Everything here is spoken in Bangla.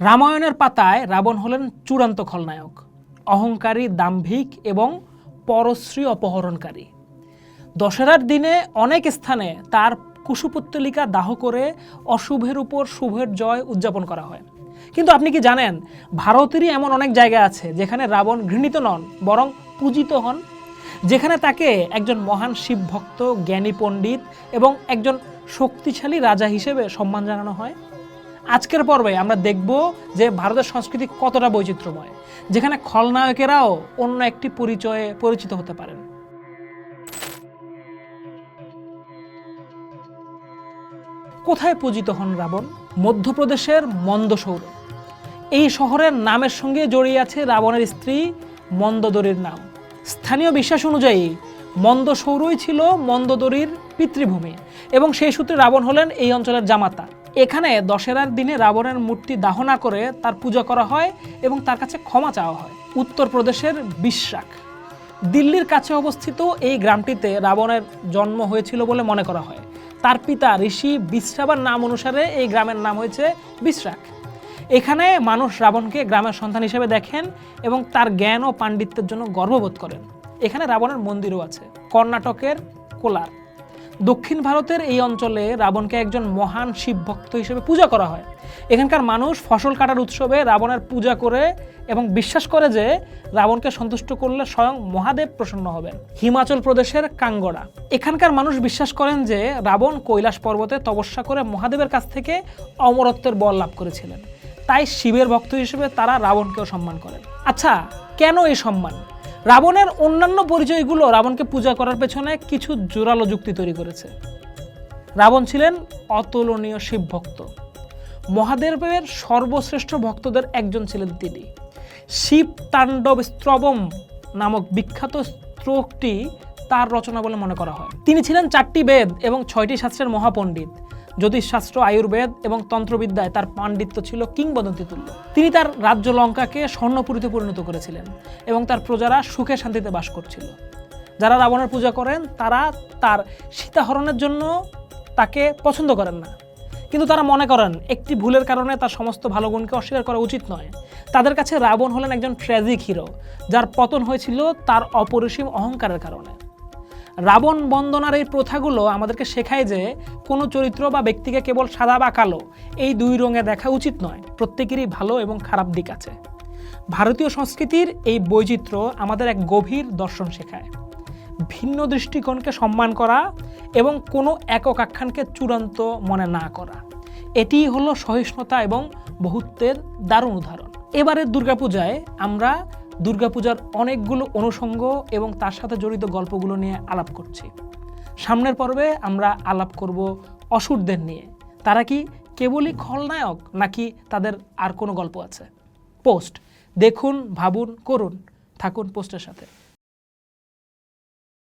রামায়ণের পাতায় রাবণ হলেন চূড়ান্ত খলনায়ক, অহংকারী, দাম্ভিক এবং পরশ্রী অপহরণকারী। দশেরার দিনে অনেক স্থানে তার কুশুপুত্তলিকা দাহ করে অশুভের উপর শুভের জয় উদযাপন করা হয়। কিন্তু আপনি কি জানেন, ভারতেরই এমন অনেক জায়গা আছে যেখানে রাবণ ঘৃণিত নন, বরং পূজিত হন? যেখানে তাকে একজন মহান শিব ভক্ত জ্ঞানী পণ্ডিত এবং একজন শক্তিশালী রাজা হিসেবে সম্মান জানানো হয়? আজকের পর্বে আমরা দেখব যে ভারতের সংস্কৃতি কতটা বৈচিত্র্যময়, যেখানে খলনায়কেরাও অন্য একটি পরিচয়ে পরিচিত হতে পারেন। কোথায় পূজিত হন রাবণ? মধ্যপ্রদেশের মন্দসৌর। এই শহরের নামের সঙ্গে জড়িয়ে আছে রাবণের স্ত্রী মন্দদরীর নাম। স্থানীয় বিশ্বাস অনুযায়ী, মন্দসৌরই ছিল মন্দদরীর পিতৃভূমি, এবং সেই সূত্রে রাবণ হলেন এই অঞ্চলের জামাতা। এখানে দশেরার দিনে রাবণের মূর্তি দাহ না করে তার পূজা করা হয় এবং তার কাছে ক্ষমা চাওয়া হয়। উত্তরপ্রদেশের বিশ্বাক দিল্লির কাছে অবস্থিত এই গ্রামটিতে রাবণের জন্ম হয়েছিল বলে মনে করা হয়। তার পিতা ঋষি বিশ্রাবার নাম অনুসারে এই গ্রামের নাম হয়েছে বিশ্রাক এখানে মানুষ রাবণকে গ্রামের সন্তান হিসেবে দেখেন এবং তার জ্ঞান ও পাণ্ডিত্যের জন্য গর্ববোধ করেন। এখানে রাবণের মন্দিরও আছে। কর্ণাটকের কোলার। দক্ষিণ ভারতের এই অঞ্চলে রাবণকে একজন মহান শিব ভক্ত হিসেবে পূজা করা হয়। এখানকার মানুষ ফসল কাটার উৎসবে রাবণের পূজা করে এবং বিশ্বাস করে যে রাবণকে সন্তুষ্ট করলে স্বয়ং মহাদেব প্রসন্ন হবেন। হিমাচল প্রদেশের কাঙ্গড়া। এখানকার মানুষ বিশ্বাস করেন যে রাবণ কৈলাস পর্বতে তপস্যা করে মহাদেবের কাছ থেকে অমরত্বের বল লাভ করেছিলেন। তাই শিবের ভক্ত হিসেবে তারা রাবণকেও সম্মান করেন। আচ্ছা কেন এই সম্মান? রাবণের অন্যান্য পরিচয়গুলো রাবণকে পূজা করার পেছনে কিছু জোরালো যুক্তি তৈরি করেছে। রাবণ ছিলেন অতুলনীয় শিব ভক্ত। মহাদেবের সর্বশ্রেষ্ঠ ভক্তদের একজন ছিলেন তিনি। শিব তাণ্ডব স্ত্রবম নামক বিখ্যাত স্ত্রোকটি তার রচনা বলে মনে করা হয়। তিনি ছিলেন চারটি বেদ এবং ছয়টি শাস্ত্রের মহাপণ্ডিত। জ্যোতিষশাস্ত্র আয়ুর্বেদ এবং তন্ত্রবিদ্যায় তার পাণ্ডিত্য ছিল কিংবদন্তি তুল্য তিনি তার রাজ্য লঙ্কাকে স্বর্ণপুরীতে পরিণত করেছিলেন এবং তার প্রজারা সুখে শান্তিতে বাস করছিল। যারা রাবণের পূজা করেন, তারা তার সীতাহরণের জন্য তাকে পছন্দ করেন না। কিন্তু তারা মনে করেন, একটি ভুলের কারণে তার সমস্ত ভালো গুণকে অস্বীকার করা উচিত নয়। তাদের কাছে রাবণ হলেন একজন ট্র্যাজিক হিরো, যার পতন হয়েছিল তার অপরিসীম অহংকারের কারণে। রাবণ বন্দনার এই প্রথাগুলো আমাদেরকে শেখায় যে কোনো চরিত্র বা ব্যক্তিকে কেবল সাদা বা কালো, এই দুই রঙে দেখা উচিত নয়। প্রত্যেকেরই ভালো এবং খারাপ দিক আছে। ভারতীয় সংস্কৃতির এই বৈচিত্র্য আমাদের এক গভীর দর্শন শেখায়। ভিন্ন দৃষ্টিকোণকে সম্মান করা এবং কোনো একক আখ্যানকে চূড়ান্ত মনে না করা। এটিই হলো সহিষ্ণুতা এবং বহুত্বের দারুণ উদাহরণ। এবারের দুর্গাপূজায় আমরা দুর্গাপূজার অনেকগুলো অনুষঙ্গ এবং তার সাথে জড়িত গল্পগুলো নিয়ে আলাপ করছি। সামনের পর্বে আমরা আলাপ করব অসুরদের নিয়ে। তারা কি কেবলই খলনায়ক নাকি তাদের আর কোনো গল্প আছে? পোস্ট। দেখুন, ভাবুন, করুন। থাকুন পোস্টের সাথে।